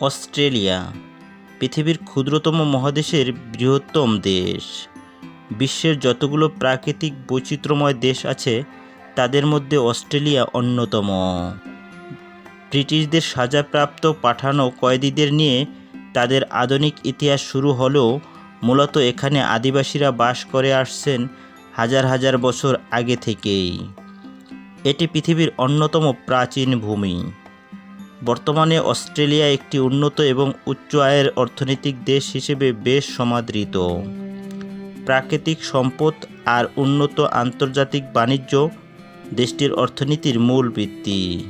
Australia, পৃথিবীর ক্ষুদ্রতম মহাদেশের বৃহত্তম দেশ। বিশ্বের যতগুলো প্রাকৃতিক বৈচিত্র্যময় দেশ আছে, তাদের মধ্যে অস্ট্রেলিয়া অন্যতম। ব্রিটিশদের সাজাপ্রাপ্ত পাঠানো কয়েদিদের নিয়ে তাদের আধুনিক ইতিহাস শুরু হলেও মূলত এখানে আদিবাসীরা বাস করে আসছেন হাজার হাজার বছর আগে থেকেই। এটি পৃথিবীর অন্যতম প্রাচীন ভূমি। বর্তমানে অস্ট্রেলিয়া একটি উন্নত এবং উচ্চ আয়ের অর্থনৈতিক দেশ হিসেবে বেশ সমাদৃত। প্রাকৃতিক সম্পদ আর উন্নত আন্তর্জাতিক বাণিজ্য দেশটির অর্থনীতির মূল ভিত্তি।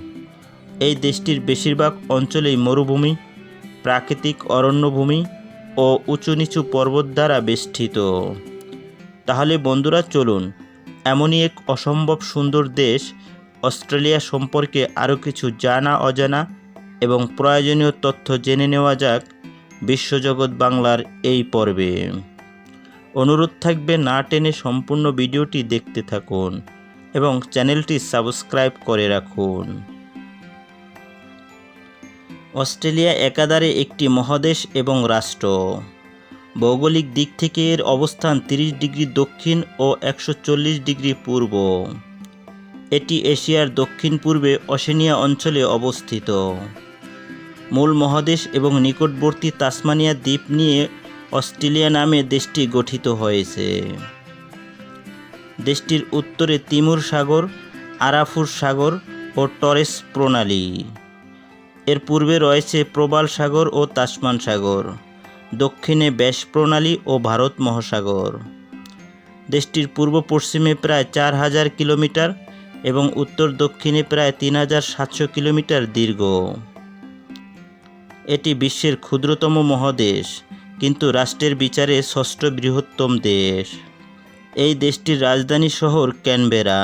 এই দেশটির বেশিরভাগ অঞ্চলেই মরুভূমি, প্রাকৃতিক অরণ্যভূমি ও উঁচু নিচু পর্বত দ্বারা বেষ্টিত। তাহলে বন্ধুরা চলুন, এমনই এক অসম্ভব সুন্দর দেশ অস্ট্রেলিয়া সম্পর্কে আরও কিছু জানা অজানা এবং প্রয়োজনীয় তথ্য জেনে নেওয়া যাক বিশ্বজগৎ বাংলার এই পর্বে। অনুরোধ থাকবে না টেনে সম্পূর্ণ ভিডিওটি দেখতে থাকুন এবং চ্যানেলটি সাবস্ক্রাইব করে রাখুন। অস্ট্রেলিয়া একাধারে একটি মহাদেশ এবং রাষ্ট্র। ভৌগোলিক দিক থেকে এর অবস্থান 30 ডিগ্রি দক্ষিণ ও একশো চল্লিশ ডিগ্রি পূর্ব। এটি এশিয়ার দক্ষিণ পূর্বে অশেনিয়া অঞ্চলে অবস্থিত। মূল মহাদেশ এবং নিকটবর্তী তাসমানিয়া দ্বীপ নিয়ে অস্ট্রেলিয়া নামে দেশটি গঠিত হয়েছে। দেশটির উত্তরে তিমুর সাগর, আরাফুর সাগর ও টরেস প্রণালী। এর পূর্বে রয়েছে প্রবাল সাগর ও তাসমান সাগর, দক্ষিণে ব্যাস প্রণালী ও ভারত মহাসাগর। দেশটির পূর্ব পশ্চিমে প্রায় চার হাজার কিলোমিটার এবং উত্তর দক্ষিণে প্রায় তিন হাজার সাতশো কিলোমিটার দীর্ঘ। এটি বিশ্বের ক্ষুদ্রতম মহাদেশ, কিন্তু রাষ্ট্রের বিচারে ষষ্ঠ বৃহত্তম দেশ। এই দেশটির রাজধানী শহর ক্যানবেরা।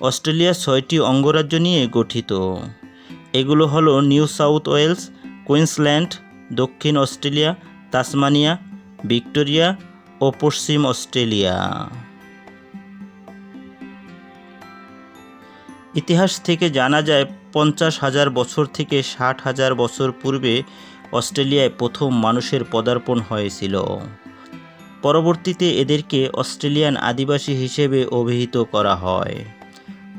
অস্ট্রেলিয়া ছয়টি অঙ্গরাজ্য নিয়ে গঠিত। এগুলো হলো নিউ সাউথ ওয়েলস, কুইন্সল্যান্ড, দক্ষিণ অস্ট্রেলিয়া, তাসমানিয়া, ভিক্টোরিয়া ও পশ্চিম অস্ট্রেলিয়া। ইতিহাস থেকে জানা যায়, পঞ্চাশ হাজার বছর থেকে ষাট হাজার বছর পূর্বে অস্ট্রেলিয়ায় প্রথম মানুষের পদার্পণ হয়েছিল। পরবর্তীতে এদেরকে অস্ট্রেলিয়ান আদিবাসী হিসেবে অভিহিত করা হয়।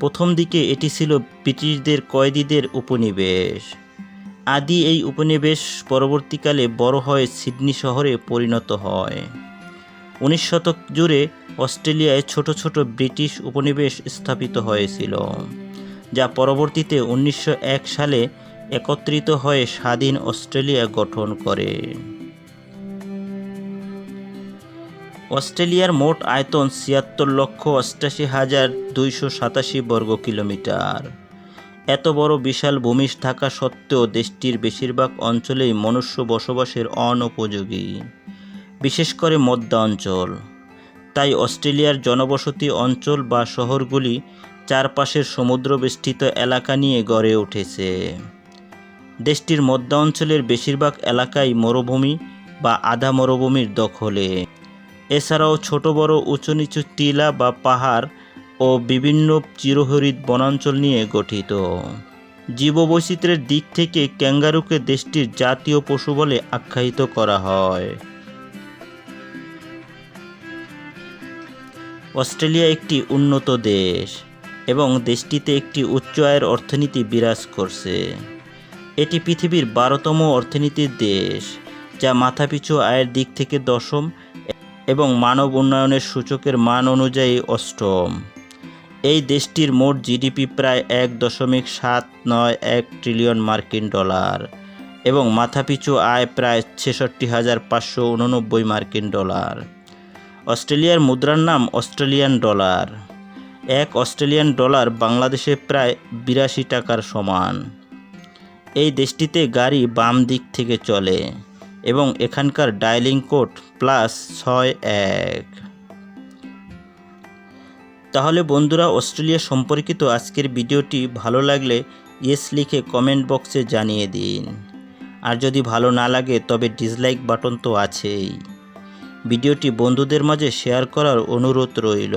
প্রথম দিকে এটি ছিল ব্রিটিশদের কয়েদিদের উপনিবেশ। আদি এই উপনিবেশ পরবর্তীকালে বড় হয়ে সিডনি শহরে পরিণত হয়। উনিশ শতক জুড়ে অস্ট্রেলিয়ায় ছোট ছোট ব্রিটিশ উপনিবেশ স্থাপিত হয়েছিল। যা পরবর্তীতে উনিশশো এক সালে একত্রিত হয়ে স্বাধীন অস্ট্রেলিয়া গঠন করে। অস্ট্রেলিয়ার মোট আয়তন ছিয়াত্তর লক্ষ অষ্টাশি হাজার দুইশো সাতাশি বর্গ কিলোমিটার। এত বড় বিশাল ভূমি থাকা সত্ত্বেও দেশটির বেশিরভাগ অঞ্চলেই মনুষ্য বসবাসের অনুপযোগী, বিশেষ করে মধ্যাঞ্চল। তাই অস্ট্রেলিয়ার জনবসতি অঞ্চল বা শহরগুলি চারপাশের সমুদ্রবেষ্টিত এলাকা নিয়ে গড়ে উঠেছে। দেশটির মধ্যাঞ্চলের বেশিরভাগ এলাকাই মরুভূমি বা আধা মরুভূমির দখলে। এছাড়াও ছোট, বড় উঁচু নিচু টিলা বা পাহাড় ও বিভিন্ন চিরহরিত বনাঞ্চল নিয়ে গঠিত। জীববৈচিত্র্যের দিক থেকে ক্যাঙ্গারুকে দেশটির জাতীয় পশু বলে আখ্যায়িত করা হয়। অস্ট্রেলিয়া একটি উন্নত দেশ। এবং দেশটিতে একটি উচ্চ আয়ের অর্থনীতি বিরাজ করছে। এটি পৃথিবীর বারোতম অর্থনীতির দেশ, যা মাথাপিছু আয়ের দিক থেকে দশম এবং মানব উন্নয়নের সূচকের মান অনুযায়ী অষ্টম। এই দেশটির মোট জিডিপি প্রায় এক দশমিক সাত নয় এক ট্রিলিয়ন মার্কিন ডলার এবং মাথাপিছু আয় প্রায় ছেষট্টি হাজার পাঁচশো উননব্বই মার্কিন ডলার। অস্ট্রেলিয়ার মুদ্রার নাম অস্ট্রেলিয়ান ডলার। এক অস্ট্রেলিয়ান ডলার বাংলাদেশে প্রায় বিরাশি টাকার সমান। এই দেশটিতে গাড়ি বাম দিক থেকে চলে এবং এখানকার ডায়ালিং কোড প্লাস ছয় এক। তাহলে বন্ধুরা, অস্ট্রেলিয়া সম্পর্কিত আজকের ভিডিওটি ভালো লাগলে ইয়েস লিখে কমেন্ট বক্সে জানিয়ে দিন। আর যদি ভালো না লাগে, তবে ডিসলাইক বাটন তো আছেই। ভিডিওটি বন্ধুদের মাঝে শেয়ার করার অনুরোধ রইল।